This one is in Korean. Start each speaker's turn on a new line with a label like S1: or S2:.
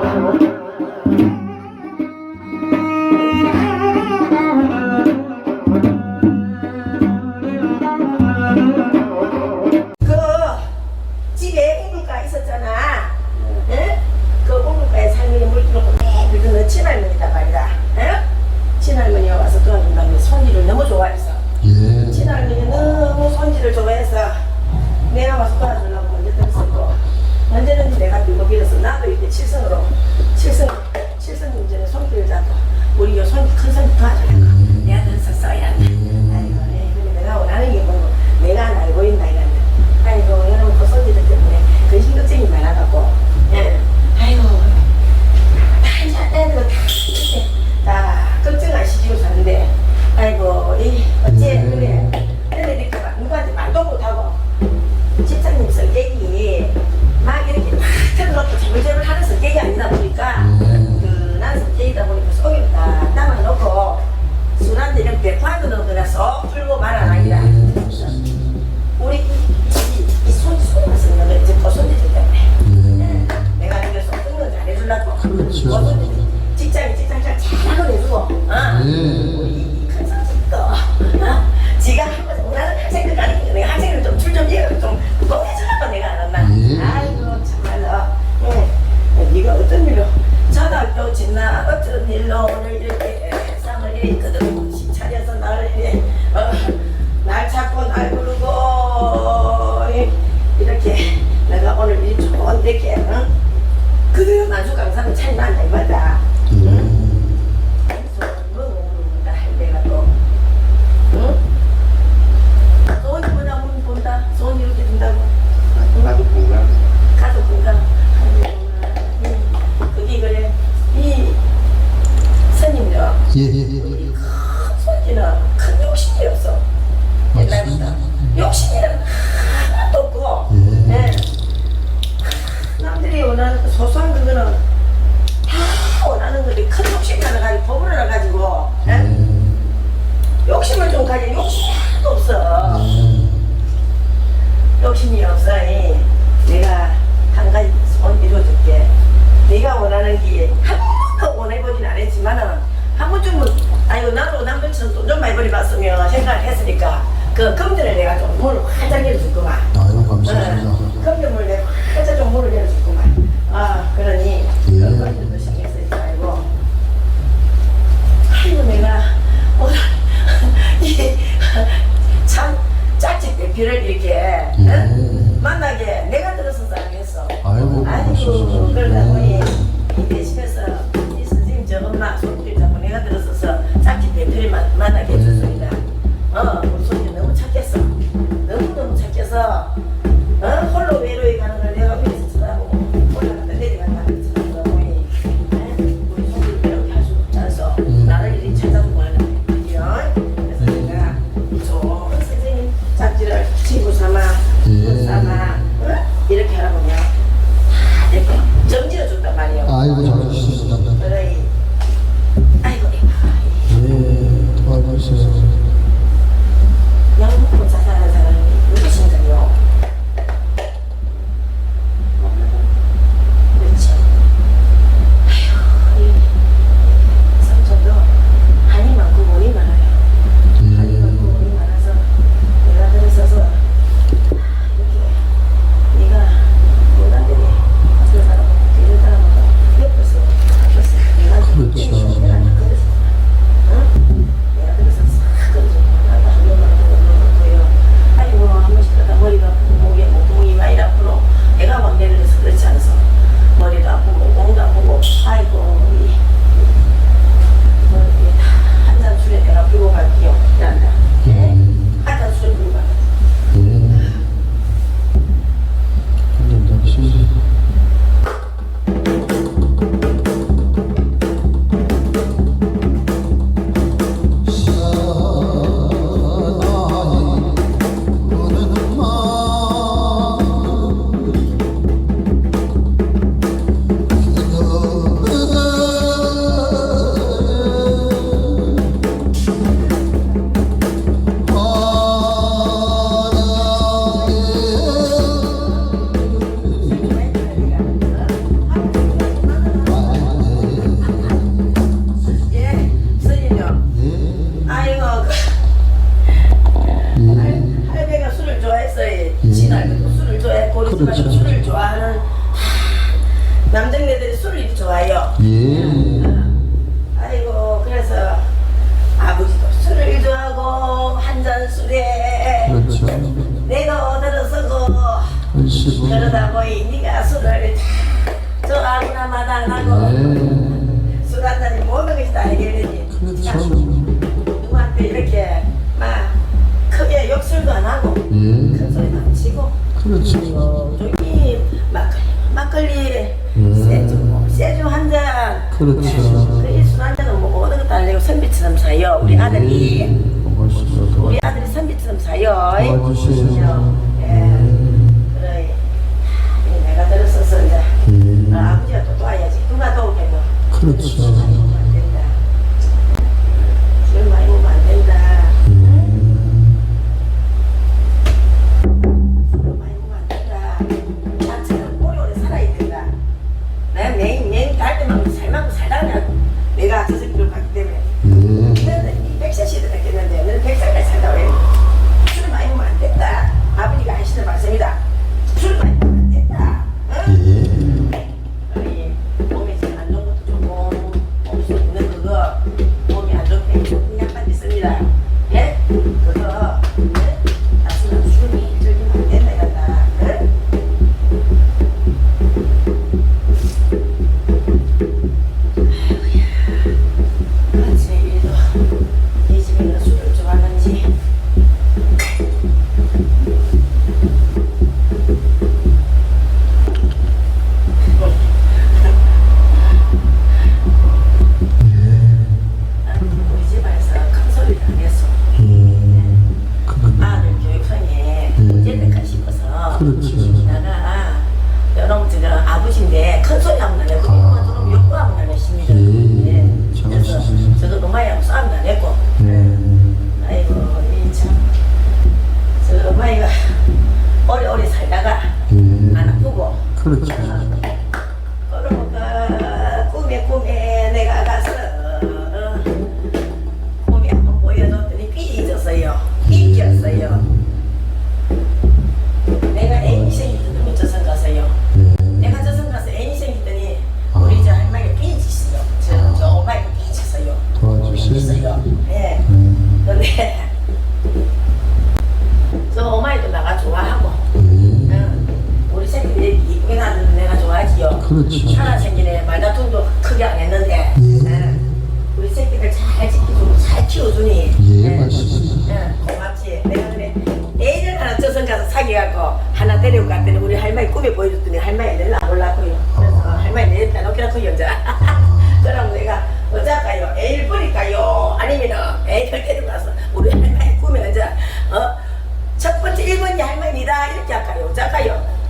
S1: はい。 우리 여손이 큰 손이 도와줘야 돼. นั่น uh, 알고 술을 좋아해 그렇죠, 고리스가 그렇죠. 술을 좋아하는 남정네들이 술을 좋아해요. 예. 아, 아이고 그래서 아버지도 술을 좋아하고 한 잔 술에 그렇죠. 내가 들어서고 그러다 보니 네가 술을 좋아하구나 마다하고 예. 술한 잔이 모든 것이 다 해결되지. 그렇죠. 누구한테 이렇게 막 크게 욕설도 안 하고
S2: 예.
S1: 안 치고
S2: 그렇죠.
S1: 저기 막걸리 막걸리 음. 세주 세주 한잔 그렇죠. 그이술 한잔은 뭐 모든 것도 안 내고 선비처럼 사요 우리 아들이
S2: 멋있어서.
S1: 우리 아들이 선비처럼 사요 도와주세요. 예 그래 이 내가 들었어서 이제
S2: 예.
S1: 어, 아버지가 또 도와야지 누가 도우겠노 그렇죠. 그 그렇죠. 하나 생기네. 말다툼도 크게 안 했는데. 예. 네. 우리 새끼들 잘 지키고 잘 키워주니. 예, 네.
S2: 맞습니다.
S1: 네. 고맙지. 내가 그래. 애들 하나 저선 가서 사귀어갖고 하나 데리고 갔더니 우리 할머니 꿈에 보여줬더니 할머니 내일 안 올라고요. 그래서 어. 할머니 내일 안 올라고요. 이제. 그럼 내가 어쩔까요? 애를 버릴까요? 아니면 애를 데리고 가서 우리 할머니 꿈에 이제 어? 첫 번째 1번이 할머니다 이렇게 할까요? 어쩔까요?